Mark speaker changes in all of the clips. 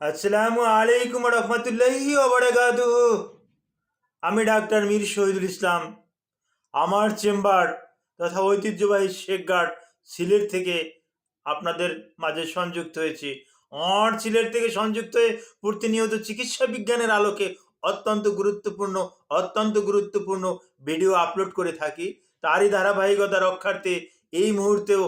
Speaker 1: আসসালামু আলাইকুম রহমতুল্লাহি ওবরাকাতু আমি ডাক্তার মীর শহীদুল ইসলাম। আমার চেম্বার তথা ঐতিহ্যবাহী শেখঘাট সিলেট থেকে আপনাদের মাঝে সংযুক্ত হয়েছি। আমার সিলেট থেকে সংযুক্ত হয়ে প্রতিনিয়ত চিকিৎসা বিজ্ঞানের আলোকে অত্যন্ত গুরুত্বপূর্ণ অত্যন্ত গুরুত্বপূর্ণ ভিডিও আপলোড করে থাকি। তারই ধারাবাহিকতা রক্ষার্থে এই মুহূর্তেও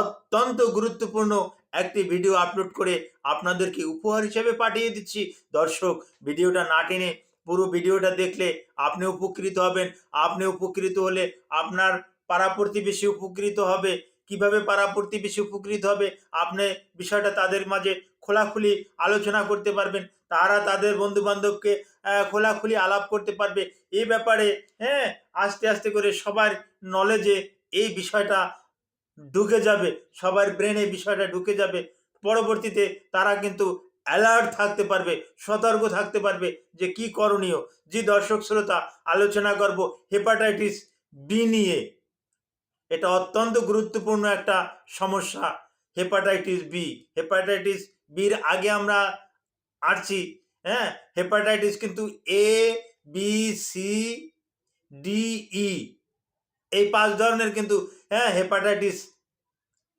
Speaker 1: অত্যন্ত গুরুত্বপূর্ণ একটি ভিডিও আপলোড করে আপনাদেরকে উপহার হিসেবে পাঠিয়ে দিচ্ছি। দর্শক ভিডিওটা না টেনে পুরো ভিডিওটা দেখলে আপনি উপকৃত হবেন। আপনি উপকৃত হলে আপনার পাড়া প্রতিবেশী উপকৃত হবে। কীভাবে পাড়া প্রতিবেশী উপকৃত হবে? আপনি বিষয়টা তাদের মাঝে খোলাখুলি আলোচনা করতে পারবেন। তারা তাদের বন্ধু বান্ধবকে খোলাখুলি আলাপ করতে পারবে। এই ব্যাপারে হ্যাঁ আস্তে আস্তে করে সবার নলেজে এই বিষয়টা ঢুকে যাবে। সবার ব্রেনে বিষয়টা ঢুকে যাবে। পরবর্তীতে তারা কিন্তু অ্যালার্ট থাকতে পারবে, সতর্ক থাকতে পারবে যে কি করণীয়। যে দর্শক শ্রোতা, আলোচনা করব হেপাটাইটিস বি নিয়ে। এটা অত্যন্ত গুরুত্বপূর্ণ একটা সমস্যা হেপাটাইটিস বি হেপাটাইটিস বির আগে আমরা আসছি হ্যাঁ? হেপাটাইটিস কিন্তু A B C D E এই পাঁচ ধরনের কিন্তু হ্যাঁ হেপাটাইটিস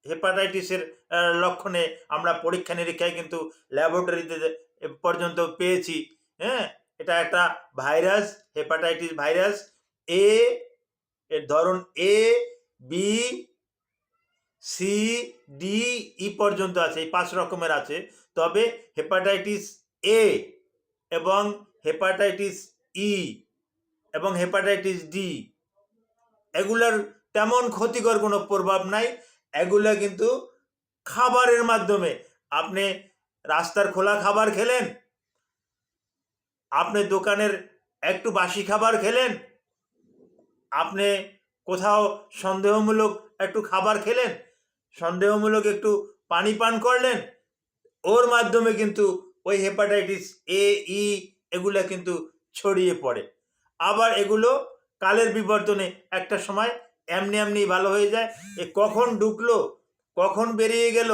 Speaker 1: হেপাটাইটিসের লক্ষণে আমরা পরীক্ষা নিরীক্ষায় কিন্তু ল্যাবরেটরিতে পর্যন্ত পেয়েছি হ্যাঁ এটা একটা ভাইরাস হেপাটাইটিস ভাইরাস এ এর ধরন A B C D E পর্যন্ত আছে, এই পাঁচ রকমের আছে, তবে হেপাটাইটিস এ এবং হেপাটাইটিস ই এবং হেপাটাইটিস ডি এগুলোর তেমন ক্ষতিকর কোনো প্রভাব নাই। এগুলো কিন্তু খাবারের মাধ্যমে। আপনি রাস্তার খোলা খাবার খেলেন, আপনি দোকানের একটু বাসি খাবার খেলেন, আপনি কোথাও সন্দেহমূলক একটু খাবার খেলেন, সন্দেহমূলক একটু পানি পান করলেন, ওর মাধ্যমে কিন্তু ওই হেপাটাইটিস এ, ই, এগুলো কিন্তু ছড়িয়ে পড়ে। আবার এগুলো কালের বিবর্তনে একটা সময় এমনি এমনি ভালো হয়ে যায়। এ কখন ঢুকলো কখন বেরিয়ে গেল,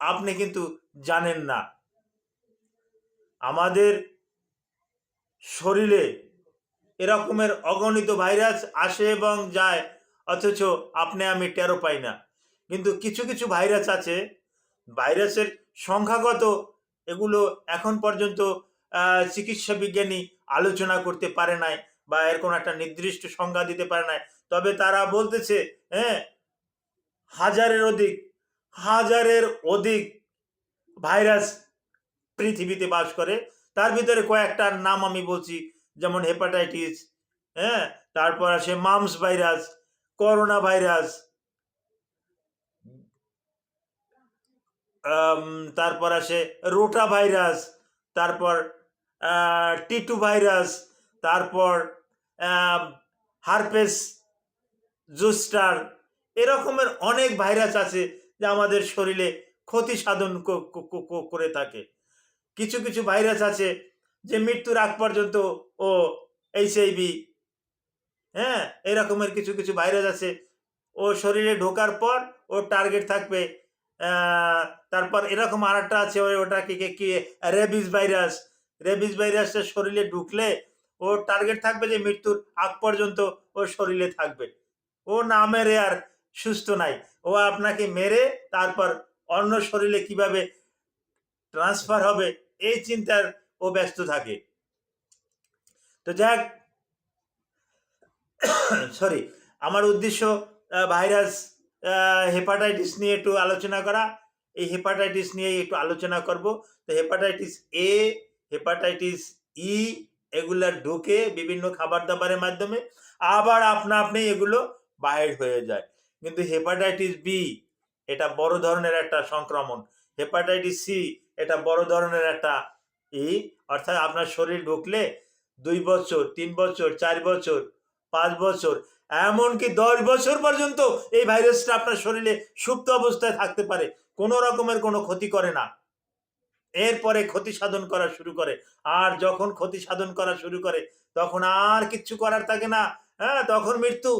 Speaker 1: আপনি কিন্তু জানেন না। আমাদের শরীরে এরকমের অগণিত ভাইরাস আসে এবং যায়, অথচ আপনি আমি টেরো পাই না। কিন্তু কিছু কিছু ভাইরাস আছে। ভাইরাসের সংখ্যাগত এগুলো এখন পর্যন্ত চিকিৎসা বিজ্ঞানী আলোচনা করতে পারে নাই। বা এর কোনো একটা নির্দিষ্ট সংজ্ঞা দিতে পারে নাই। তবে তারা বলতেছে হ্যাঁ হাজারের অধিক হাজারের অধিক ভাইরাস পৃথিবীতে বাস করে। তার ভিতরে কয়েকটার নাম আমি বলছি, যেমন হেপাটাইটিস হ্যাঁ তারপর আসে মামস ভাইরাস, করোনা ভাইরাস তারপর আসে রোটা ভাইরাস, তারপর টিটু ভাইরাস তারপর হারপেস, জুস্টার, এরকমের অনেক ভাইরাস আছে যা আমাদের শরীরে ক্ষতি সাধন করে থাকে। কিছু কিছু ভাইরাস আছে যে মৃত্যুর আগ পর্যন্ত ও এইচআইভি হ্যাঁ এরকমের কিছু কিছু ভাইরাস আছে। ও শরীরে ঢোকার পর ওর টার্গেট থাকবে তারপর এরকম আর একটা আছে ওটাকে কি, রেবিস ভাইরাস। রেবিস ভাইরাসটা শরীরে ঢুকলে ওর টার্গেট থাকবে যে মৃত্যুর আগ পর্যন্ত ওর শরীরে থাকবে। ও না মেরে আর সুস্থ নাই। ও আপনাকে মেরে তারপর অন্য শরীরে কীভাবে ট্রান্সফার হবে এই চিন্তার ও ব্যস্ত থাকে। তো যাক সরি আমার উদ্দেশ্য ভাইরাস হেপাটাইটিস নিয়ে একটু আলোচনা করা। এই হেপাটাইটিস নিয়ে একটু আলোচনা করব। তো হেপাটাইটিস এ হেপাটাইটিস ই এগুলা ঢুকে বিভিন্ন খাবার দাবারের মাধ্যমে আবার আপনা আপনি এগুলো বাইর হয়ে যায়। কিন্তু হেপাটাইটিস বি এটা বড় ধরনের একটা সংক্রমণ। হেপাটাইটিস সি এটা বড় ধরনের একটা ই, অর্থাৎ আপনার শরীর ঢুকলে দুই বছর, তিন বছর, চার বছর, পাঁচ বছর, এমনকি দশ বছর পর্যন্ত এই ভাইরাসটা আপনার শরীরে সুপ্ত অবস্থায় থাকতে পারে। কোনো রকমের কোনো ক্ষতি করে না। এরপরে ক্ষতি সাধন করা শুরু করে। আর যখন ক্ষতি সাধন করা শুরু করে, তখন আর কিচ্ছু করার থাকে না। হ্যাঁ তখন মৃত্যু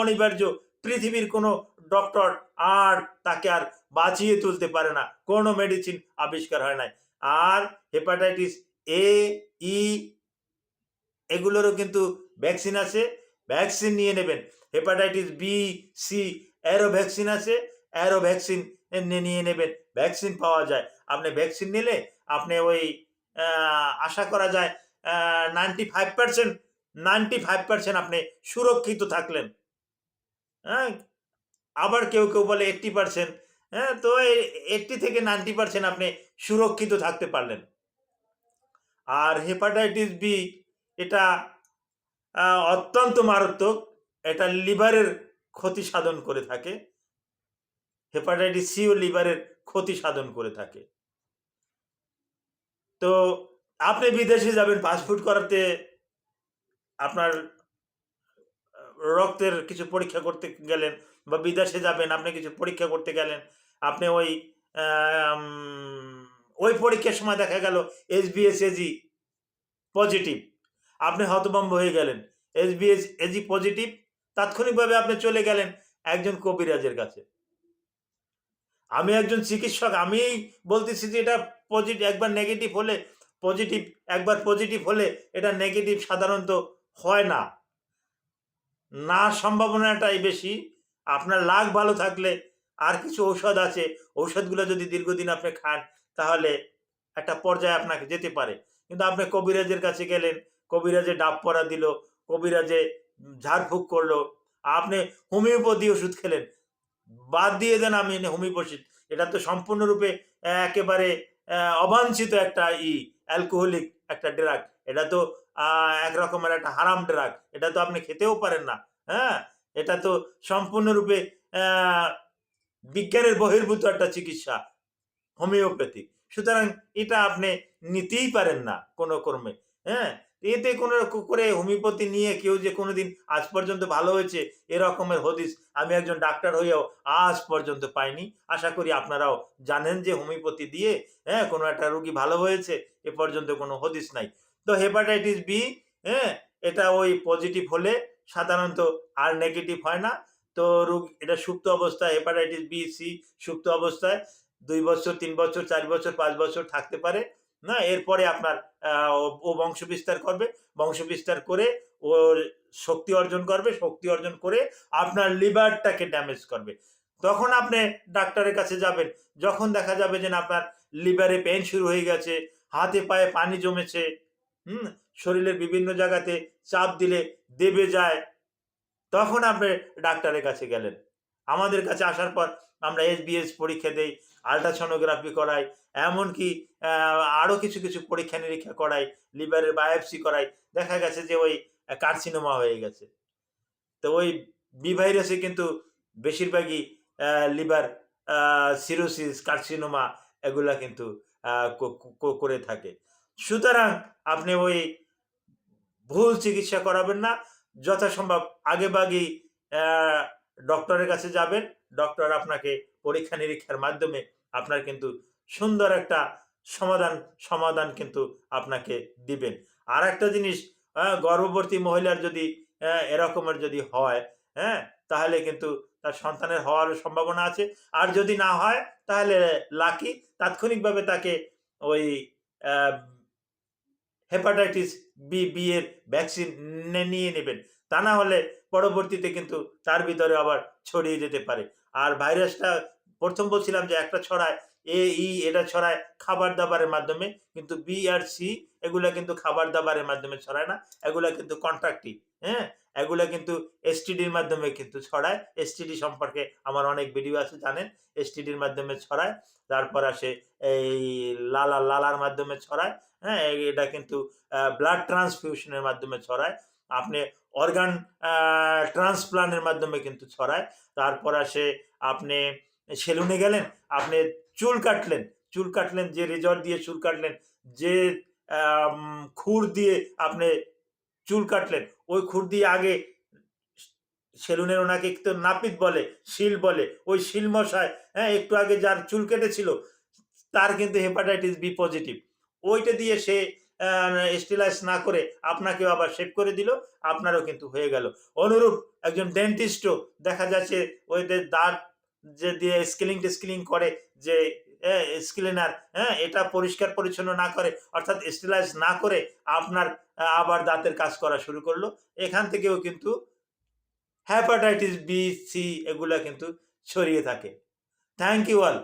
Speaker 1: অনিবার্য। পৃথিবীর কোনো ডক্টর আর তাকে আর বাঁচিয়ে তুলতে পারে না। কোনো মেডিসিন আবিষ্কার হয় নাই। আর হেপাটাইটিস এ ই এগুলোরও কিন্তু ভ্যাকসিন আছে। ভ্যাকসিন নিয়ে নেবেন। হেপাটাইটিস বি সি এরও ভ্যাকসিন আছে। এরও ভ্যাকসিন নিয়ে নেবেন। ভ্যাকসিন পাওয়া যায়। আপনি ভ্যাকসিন নিলে আপনি ওই আশা করা যায় ninety five percent ninety five percent আপনি সুরক্ষিত থাকলেন। হ্যাঁ? আবার কেউ কেউ বলে এইট্টি পার্সেন্ট হ্যাঁ? তো এইট্টি থেকে নাইনটি পার্সেন্ট আপনি সুরক্ষিত থাকতে পারলেন। আর হেপাটাইটিস বি এটা অত্যন্ত মারাত্মক। এটা লিভারের ক্ষতি সাধন করে থাকে। হেপাটাইটিস সিও লিভারের ক্ষতি সাধন করে থাকে। তো আপনি বিদেশে যাবেন, পাসপোর্ট করাতে আপনার রক্তের কিছু পরীক্ষা করতে গেলেন বা বিদেশে যাবেন, আপনি কিছু পরীক্ষা করতে গেলেন, আপনি ওই ওই পরীক্ষার সময় দেখা গেল এস এজি পজিটিভ। আপনি হতভম্ব হয়ে গেলেন, এস এজি পজিটিভ। তাৎক্ষণিকভাবে আপনি চলে গেলেন একজন কবিরাজের কাছে। আমি একজন চিকিৎসক আমি বলতেছি যে এটা পজিটিভ একবার নেগেটিভ হলে পজিটিভ একবার পজিটিভ হলে এটা নেগেটিভ সাধারণত হয় না। না সম্ভাবনাটাই বেশি। আপনার লাগ ভালো থাকলে আর কিছু ঔষধ আছে, ঔষধগুলো যদি দীর্ঘদিন আপনি খান, তাহলে একটা পর্যায়ে আপনাকে যেতে পারে। কিন্তু আপনি কবিরাজের কাছে গেলেন, কবিরাজে ডাব পরা দিল, কবিরাজে ঝাড়ফুঁক করল, আপনি হোমিওপ্যাথি ওষুধ খেলেন বাদ দিয়ে দেন আমি হোমিওপ্যাথি এটা তো সম্পূর্ণরূপে একেবারে অবাঞ্ছিত একটা ই অ্যালকোহলিক একটা ড্রাগ এটা তো আহ, এক রকমের একটা হারাম ড্রাগ এটা তো আপনি খেতেও পারেন না হ্যাঁ? এটা তো সম্পূর্ণরূপে বিজ্ঞানের বহির্ভূত একটা চিকিৎসা হোমিওপ্যাথি। সুতরাং এটা আপনি নিতেই পারেন না কোনো কর্মে হ্যাঁ? এতে কোনো করে হোমিওপ্যাথি নিয়ে কেউ যে কোনোদিন আজ পর্যন্ত ভালো হয়েছে এরকমের হদিস আমি একজন ডাক্তার হয়েও আজ পর্যন্ত পাইনি। আশা করি আপনারাও জানেন যে হোমিওপ্যাথি দিয়ে হ্যাঁ কোনো একটা রুগী ভালো হয়েছে, এ পর্যন্ত কোনো হদিস নাই। তো হেপাটাইটিস বি হ্যাঁ এটা ওই পজিটিভ হলে সাধারণত আর নেগেটিভ হয় না। তো রোগ, এটা সুপ্ত অবস্থায়, হেপাটাইটিস বি সি সুপ্ত অবস্থায়, দুই বছর, তিন বছর, চার বছর, পাঁচ বছর থাকতে পারে। না, এরপরে আপনার ও- বংশ বিস্তার করবে। বংশ বিস্তার করে ওর শক্তি অর্জন করবে, শক্তি অর্জন করে আপনার লিভারটাকে ড্যামেজ করবে। তখন আপনি ডাক্তারের কাছে যাবেন, যখন দেখা যাবে যে আপনার লিভারে পেন শুরু হয়ে গেছে, হাতে পায়ে পানি জমেছে, হুম, শরীরের বিভিন্ন জায়গাতে চাপ দিলে দেবে যায়, তখন আপনি ডাক্তারের কাছে গেলেন। আমাদের কাছে আসার পর আমরা এসবিএস পরীক্ষা দেই আলট্রাসোনোগ্রাফি করাই, এমনকি আরও কিছু কিছু পরীক্ষা নিরীক্ষা করাই লিভারের বায়োপসি করাই। দেখা গেছে যে ওই কার্সিনোমা হয়ে গেছে। তো ওই বি ভাইরাসে কিন্তু বেশিরভাগই লিভার সিরোসিস কার্সিনোমা এগুলা কিন্তু করে থাকে। সুতরাং আপনি ওই ভুল চিকিৎসা করাবেন না। যথাসম্ভব আগেভাগেই ডক্টরের কাছে যাবেন। ডক্টর আপনাকে পরীক্ষা নিরীক্ষার মাধ্যমে আপনার কিন্তু সুন্দর একটা সমাধান সমাধান কিন্তু আপনাকে দিবেন। আর একটা জিনিস গর্ভবতী মহিলার যদি এরকমের যদি হয় হ্যাঁ তাহলে কিন্তু তার সন্তানের হওয়ার সম্ভাবনা আছে। আর যদি না হয়, তাহলে লাকি, তাৎক্ষণিকভাবে তাকে ওই হেপাটাইটিস বি বি এর ভ্যাকসিন নিয়ে নেবেন। তা না হলে পরবর্তীতে কিন্তু তার ভিতরে আবার ছড়িয়ে যেতে পারে। আর ভাইরাসটা প্রথম বলছিলাম যে একটা ছড়ায়, এ, ই, এটা ছড়ায় খাবার দাবারের মাধ্যমে, কিন্তু বি আর সি, এগুলা কিন্তু খাবার দাবারের মাধ্যমে ছড়ায় না, এগুলা কিন্তু কন্ট্রাক্টি হ্যাঁ? এগুলা কিন্তু এসটিডির মাধ্যমে কিন্তু ছড়ায়। এসটিডি সম্পর্কে আমার অনেক ভিডিও আছে, জানেন? এসটিডির মাধ্যমে ছড়ায়, তারপর আসে এই লালা লালার মাধ্যমে ছড়ায় হ্যাঁ? এটা কিন্তু ব্লাড ট্রান্সফিউশনের মাধ্যমে ছড়ায়। আপনি অর্গান ট্রান্সপ্লান্টের মাধ্যমে কিন্তু ছড়ায়। তারপর আসে আপনি সেলুনে গেলেন, আপনি চুল কাটলেন। চুল কাটলেন, যে রেজর দিয়ে চুল কাটলেন, যে খুর দিয়ে আপনি চুল কাটলেন, ওই খুর দিয়ে আগে সেলুনের ওনাকে তো নাপিত বলে, শিল বলে, ওই শিল মশায় হ্যাঁ একটু আগে যার চুল কেটেছিল, তার কিন্তু হেপাটাইটিস বি পজিটিভ ওইটা দিয়ে সে স্টেলাইজ না করে আপনাকেও আবার শেভ করে দিল, আপনারও কিন্তু হয়ে গেল। অনুরূপ একজন ডেন্টিস্টও দেখা যাচ্ছে যে দাঁত যে দিয়ে স্কেলিং টেস্কেলিং করে, যে স্ক্লিনার হ্যাঁ এটা পরিষ্কার পরিচ্ছন্ন না করে, অর্থাৎ স্টিলাইজ না করে আপনার আবার দাঁতের কাজ করা শুরু করল। এখান থেকেও কিন্তু হ্যাপাটাইটিস বি সি এগুলা কিন্তু ছড়িয়ে থাকে। Thank you all